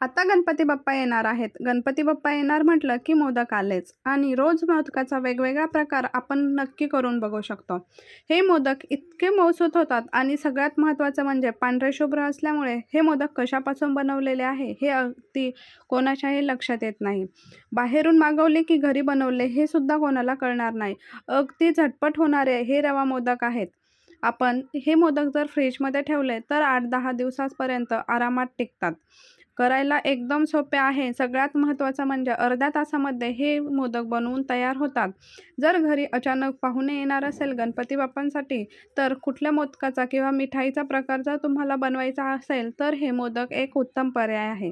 आता गणपती बाप्पा येणार आहेत. गणपती बाप्पा येणार म्हटलं की मोदक आलेच. आणि रोज मोदकाचा वेगवेगळा प्रकार आपण नक्की करून बघू शकतो. हे मोदक इतके मौसूत होतात आणि सगळ्यात महत्त्वाचं म्हणजे पांढरे शुभ्र असल्यामुळे हे मोदक कशापासून बनवलेले आहे हे अगदी कोणाच्याही लक्षात येत नाही. बाहेरून मागवले की घरी बनवले हे सुद्धा कोणाला कळणार नाही. अगदी झटपट होणारे हे रवा मोदक आहेत. आपण हे मोदक जर फ्रीजमध्ये ठेवले तर आठ दहा दिवसापर्यंत आरामात टिकतात. करायला एकदम सोपे आहे. सगळ्यात महत्त्वाचं म्हणजे अर्ध्या तासामध्ये हे मोदक बनवून तयार होतात. जर घरी अचानक पाहुणे येणार असेल गणपती बाप्पांसाठी तर कुठल्या मोदकाचा किंवा मिठाईचा प्रकार जर तुम्हाला बनवायचा असेल तर हे मोदक एक उत्तम पर्याय आहे.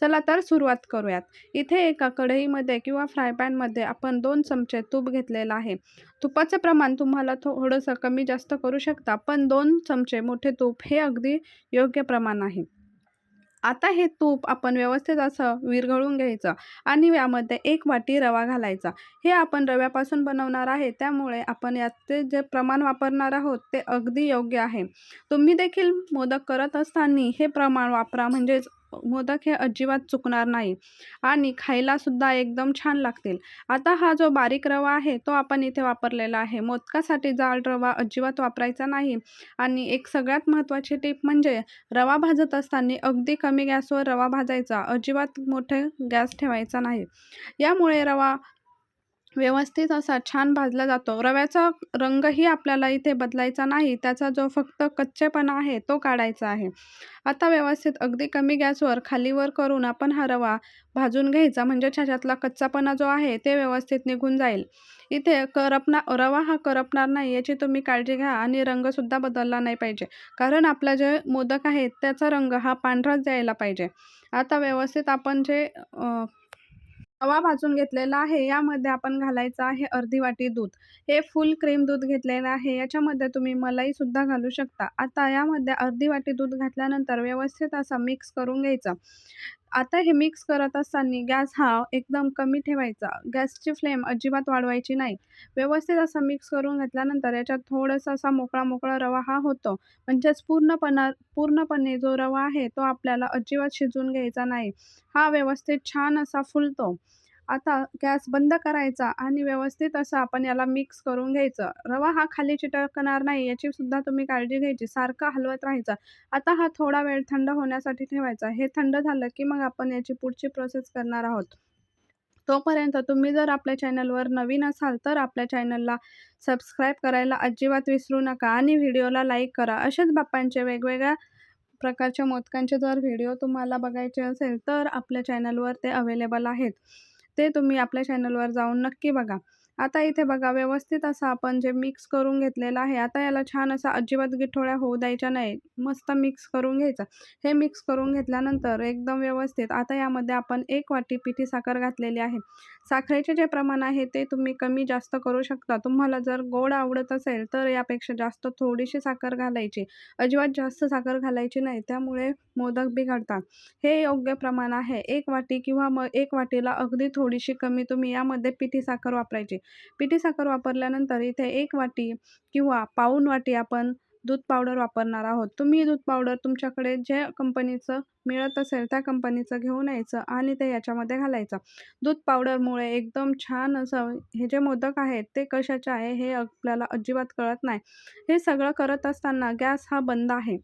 चला तर सुरुवात करूयात. इथे एका कढईमध्ये किंवा फ्रायपॅनमध्ये आपण दोन चमचे तूप घेतलेलं आहे. तुपाचं प्रमाण तुम्हाला थोडंसं कमी जास्त करू शकता पण दोन चमचे मोठे तूप हे अगदी योग्य प्रमाण आहे. आता हे तूप आपण व्यवस्थित असं विरघळून घ्यायचं आणि यामध्ये एक वाटी रवा घालायचा. हे आपण रव्यापासून बनवणार आहे त्यामुळे आपण याचे जे प्रमाण वापरणार आहोत ते अगदी योग्य आहे. तुम्ही देखील मोदक करत असताना हे प्रमाण वापरा म्हणजेच मोदक हे अजिबात चुकणार नाही. आणि खायलासुद्धा एकदम छान लागतील. आता हा जो बारीक रवा आहे तो आपण इथे वापरलेला आहे. मोदकासाठी जाड रवा अजिबात वापरायचा नाही. आणि एक सगळ्यात महत्त्वाची टीप म्हणजे रवा भाजत असताना अगदी कमी गॅसवर रवा भाजायचा. अजिबात मोठे गॅस ठेवायचा नाही. यामुळे रवा व्यवस्थित असा छान भाजला जातो. रव्याचा रंगही आपल्याला इथे बदलायचा नाही. त्याचा जो फक्त कच्चेपणा आहे तो काढायचा आहे. आता व्यवस्थित अगदी कमी गॅसवर खालीवर करून आपण हा रवा भाजून घ्यायचा. म्हणजे त्याच्यातला कच्चापणा जो आहे ते व्यवस्थित निघून जाईल. इथे करपना रवा हा करपणार नाही याची तुम्ही काळजी घ्या आणि रंगसुद्धा बदलला नाही पाहिजे. कारण आपला जे मोदक आहे त्याचा रंग हा पांढराच द्यायला पाहिजे. आता व्यवस्थित आपण जे रवा भाजून घेतलेला आहे. यामध्ये आपण घालायचं आहे अर्धी वाटी दूध. हे फुल क्रीम दूध घेतलेलं आहे. याच्यामध्ये तुम्ही मलाईसुद्धा घालू शकता. आता यामध्ये अर्धी वाटी दूध घातल्यानंतर व्यवस्थित असा मिक्स करून घ्यायचा. आता हे मिक्स करत असताना गॅस हा एकदम कमी ठेवायचा. गॅसची फ्लेम अजिबात वाढवायची नाही. व्यवस्थित असा मिक्स करून घेतल्यानंतर याच्यात थोडासा असा मोकळा मोकळा रवा हा होतो. म्हणजेच पूर्णपणा पूर्णपणे जो रवा आहे तो आपल्याला अजिबात शिजवून घ्यायचा नाही. हा व्यवस्थित छान असा फुलतो. आता गॅस बंद करायचा आणि व्यवस्थित असं आपण याला मिक्स करून घ्यायचं. रवा हा खाली चिटकणार नाही याची सुद्धा तुम्ही काळजी घ्यायची. सारखं हलवत राहायचं. आता हा थोडा वेळ थंड होण्यासाठी ठेवायचा. हे थंड झालं की मग आपण याची पुढची प्रोसेस करणार आहोत. तोपर्यंत तुम्ही जर आपल्या चॅनलवर नवीन असाल तर आपल्या चॅनलला सबस्क्राईब करायला अजिबात विसरू नका आणि व्हिडिओला लाईक करा. असेच बाप्पांचे वेगवेगळ्या प्रकारच्या मोदकांचे जर व्हिडिओ तुम्हाला बघायचे असेल तर आपल्या चॅनलवर ते अवेलेबल आहेत. ते तुम्ही आपल्या चॅनलवर जाऊन नक्की बघा. आता इथे बघा व्यवस्थित असं आपण जे मिक्स करून घेतलेलं आहे आता याला छान असा अजिबात गिठोळ्या होऊ द्यायच्या नाही. मस्त मिक्स करून घ्यायचं. हे मिक्स करून घेतल्यानंतर एकदम व्यवस्थित आता यामध्ये आपण एक वाटी पिठी साखर घातलेली आहे. साखरेचे जे प्रमाण आहे ते तुम्ही कमी जास्त करू शकता. तुम्हाला जर गोड आवडत असेल तर यापेक्षा जास्त थोडीशी साखर घालायची. अजिबात जास्त साखर घालायची नाही त्यामुळे मोदक बिघडतात. हे योग्य प्रमाण आहे. एक वाटी किंवा मग एक वाटीला अगदी थोडीशी कमी तुम्ही यामध्ये पिठी साखर वापरायची. पिठी साखर वापरल्यानंतर इथे एक वाटी किंवा पाऊण वाटी आपण दूध पावडर वापरणार आहोत. तुम्ही दूध पावडर तुमच्याकडे ज्या कंपनीचं मिळत असेल त्या कंपनीचं घेऊन यायचं आणि ते याच्यामध्ये घालायचं. दूध पावडरमुळे एकदम छान असं हे जे मोदक आहेत ते कशाचे आहे हे आपल्याला अजिबात कळत नाही. हे सगळं करत असताना गॅस हा बंद आहे.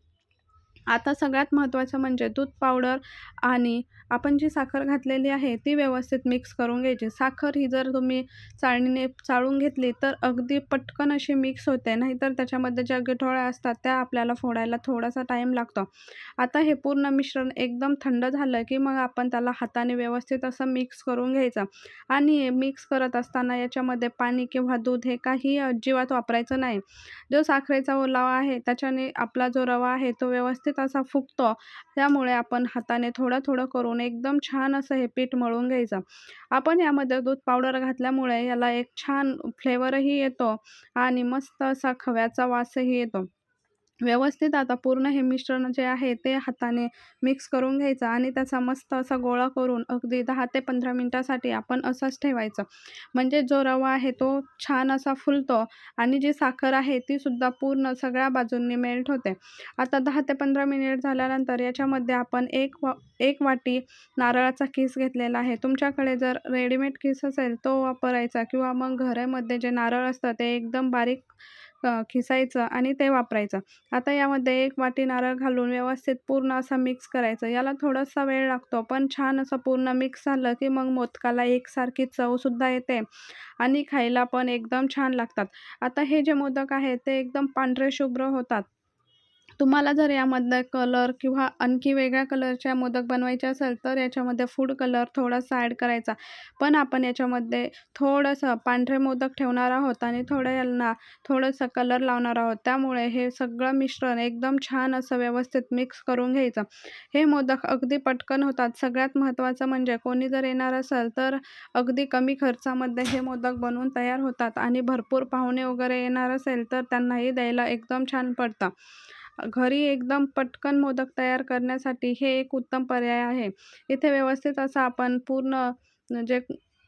आता सगळ्यात महत्त्वाचं म्हणजे दूध पावडर आणि आपण जी साखर घातलेली आहे ती व्यवस्थित मिक्स करून घ्यायची. साखर ही जर तुम्ही चाळणीने चाळून घेतली तर अगदी पटकन अशी मिक्स होते. नाहीतर त्याच्यामध्ये ज्या गिठोळ्या असतात त्या आपल्याला फोडायला थोडासा टाईम लागतो. आता हे पूर्ण मिश्रण एकदम थंड झालं की मग आपण त्याला हाताने व्यवस्थित असं मिक्स करून घ्यायचं. आणि मिक्स करत असताना याच्यामध्ये पाणी किंवा दूध हे काही अजिबात वापरायचं नाही. जो साखरेचा ओलावा आहे त्याच्याने आपला जो रवा आहे तो व्यवस्थित असा फुगतो. त्यामुळे आपण हाताने थोडं थोडं करून एकदम छान असं हे पीठ मळून घ्यायचं. आपण यामध्ये दूध पावडर घातल्यामुळे याला एक छान फ्लेवरही येतो आणि मस्त असा खव्याचा वासही येतो. व्यवस्थित आता पूर्ण हे मिश्रण जे आहे ते हाताने मिक्स करून घ्यायचं आणि त्याचा मस्त असा गोळा करून अगदी दहा ते पंधरा मिनटासाठी आपण असंच ठेवायचं. म्हणजे जो रवा आहे तो छान असा फुलतो आणि जी साखर आहे ती सुद्धा पूर्ण सगळ्या बाजूंनी मेल्ट होते. आता दहा ते पंधरा मिनिट झाल्यानंतर याच्यामध्ये आपण एक वा एक वाटी नारळाचा किस घेतलेला आहे. तुमच्याकडे जर रेडीमेड किस असेल तो वापरायचा किंवा मग घरामध्ये जे नारळ असतं ते एकदम बारीक खिसायचं आणि ते वापरायचं. आता यामध्ये एक वाटी नारळ घालून व्यवस्थित पूर्ण असं मिक्स करायचं. याला थोडासा वेळ लागतो पण छान असं पूर्ण मिक्स झालं की मग मोदकाला एकसारखी चवसुद्धा येते आणि खायला पण एकदम छान लागतात. आता हे जे मोदक आहेत ते एकदम पांढरे शुभ्र होतात. तुम्हाला जर यामधलं कलर किंवा आणखी वेगळ्या कलरच्या मोदक बनवायचे असेल तर याच्यामध्ये फूड कलर थोडासा ॲड करायचा. पण आपण याच्यामध्ये थोडंसं पांढरे मोदक ठेवणार आहोत आणि थोडं यांना थोडंसं कलर लावणार आहोत. त्यामुळे हे सगळं मिश्रण एकदम छान असं व्यवस्थित मिक्स करून घ्यायचं. हे मोदक अगदी पटकन होतात. सगळ्यात महत्त्वाचं म्हणजे कोणी जर येणार असेल तर अगदी कमी खर्चामध्ये हे मोदक बनवून तयार होतात आणि भरपूर पाहुणे वगैरे येणार असेल तर त्यांनाही द्यायला एकदम छान पडतं. घरी एकदम पटकन मोदक तयार करण्यासाठी हे एक उत्तम पर्याय आहे. इथे व्यवस्थित असा आपण पूर्ण जे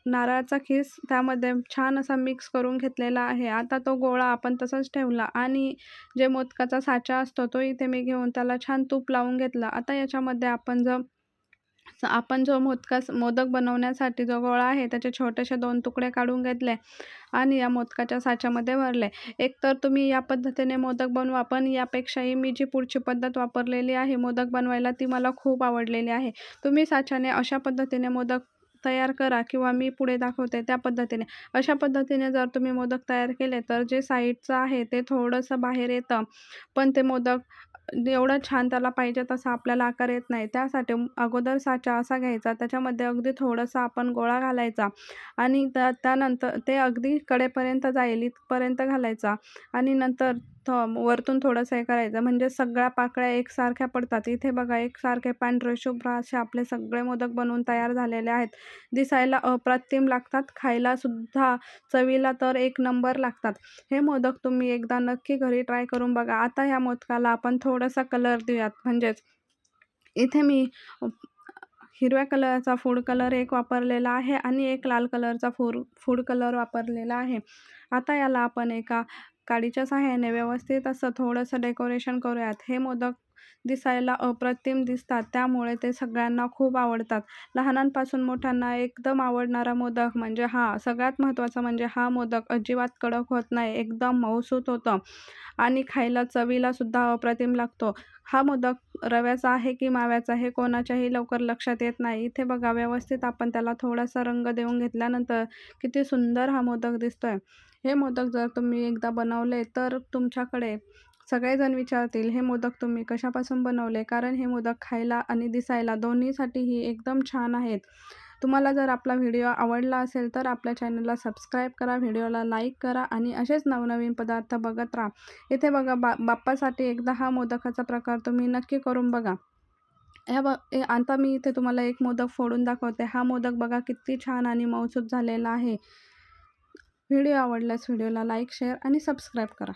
नारळाचा खीस त्यामध्ये छान असा मिक्स करून घेतलेला आहे. आता तो गोळा आपण तसाच ठेवला आणि जे मोदकाचा साचा असतो तो इथे मी घेऊन त्याला छान तूप लावून घेतला. आता याच्यामध्ये आपण जर आपण जो मोदकास मोदक बनवण्यासाठी जो गोळा आहे त्याचे छोटेसे दोन तुकडे काढून घेतले आणि या मोदकाच्या साच्यामध्ये भरले. एकतर तुम्ही या पद्धतीने मोदक बनवा पण यापेक्षाही मी जी पुढची पद्धत वापरलेली आहे मोदक बनवायला ती मला खूप आवडलेली आहे. तुम्ही साच्याने अशा पद्धतीने मोदक तयार करा किंवा मी पुढे दाखवते त्या पद्धतीने. अशा पद्धतीने जर तुम्ही मोदक तयार केले तर जे साईडचं आहे ते थोडंसं बाहेर येतं पण ते मोदक एवढं छान त्याला पाहिजे तसा आपल्याला आकार येत नाही. त्यासाठी अगोदर साचा असा घ्यायचा त्याच्यामध्ये अगदी थोडासा आपण गोळा घालायचा आणि त्या त्यानंतर ते अगदी कडेपर्यंत जाईल इथपर्यंत घालायचा आणि नंतर थम वरतून थोडंसं हे करायचं. म्हणजे सगळ्या पाकळ्या एकसारख्या पडतात. इथे बघा एकसारखे पांढरे शुभ्र असे आपले सगळे मोदक बनवून तयार झालेले आहेत. दिसायला अप्रतिम लागतात. खायला सुद्धा चवीला तर एक नंबर लागतात. हे मोदक तुम्ही एकदा नक्की घरी ट्राय करून बघा. आता ह्या मोदकाला आपण थोडासा कलर देऊयात. म्हणजेच इथे मी हिरव्या कलरचा फूड कलर एक वापरलेला आहे आणि एक लाल कलरचा फूड फूड कलर वापरलेला आहे. आता याला आपण एका काडीच्या सहाय्याने व्यवस्थित असं थोडंसं डेकोरेशन करूयात. हे मोदक दिसायला अप्रतिम दिसतात. त्यामुळे ते सगळ्यांना खूप आवडतात. लहानांपासून मोठ्यांना एकदम आवडणारा मोदक म्हणजे हा सगळ्यात महत्त्वाचा म्हणजे हा मोदक अजिबात कडक होत नाही एकदम मऊसूत होतं आणि खायला चवीला सुद्धा अप्रतिम लागतो. हा मोदक रव्याचा आहे की माव्याचा हे कोणाच्याही लवकर लक्षात येत नाही. इथे बघा व्यवस्थित आपण त्याला थोडासा रंग देऊन घेतल्यानंतर किती सुंदर हा मोदक दिसतोय. हे मोदक जर तुम्ही एकदा बनवले तर तुमच्याकडे सगळेजण विचारतील हे मोदक तुम्ही कशापासून बनवले? कारण हे मोदक खायला आणि दिसायला दोन्हीसाठीही एकदम छान आहेत. तुम्हाला जर आपला व्हिडिओ आवडला असेल तर आपल्या चॅनलला सबस्क्राईब करा व्हिडिओला लाईक करा आणि असेच नवनवीन पदार्थ बघत राहा. इथे बघा बा बाप्पासाठी एकदा हा मोदकाचा प्रकार तुम्ही नक्की करून बघा. ह्या ब आता मी इथे तुम्हाला एक मोदक फोडून दाखवते. हा मोदक बघा किती छान आणि मौसूद झालेला आहे. व्हिडिओ आवडल्यास व्हिडिओला लाईक शेअर आणि सबस्क्राईब करा.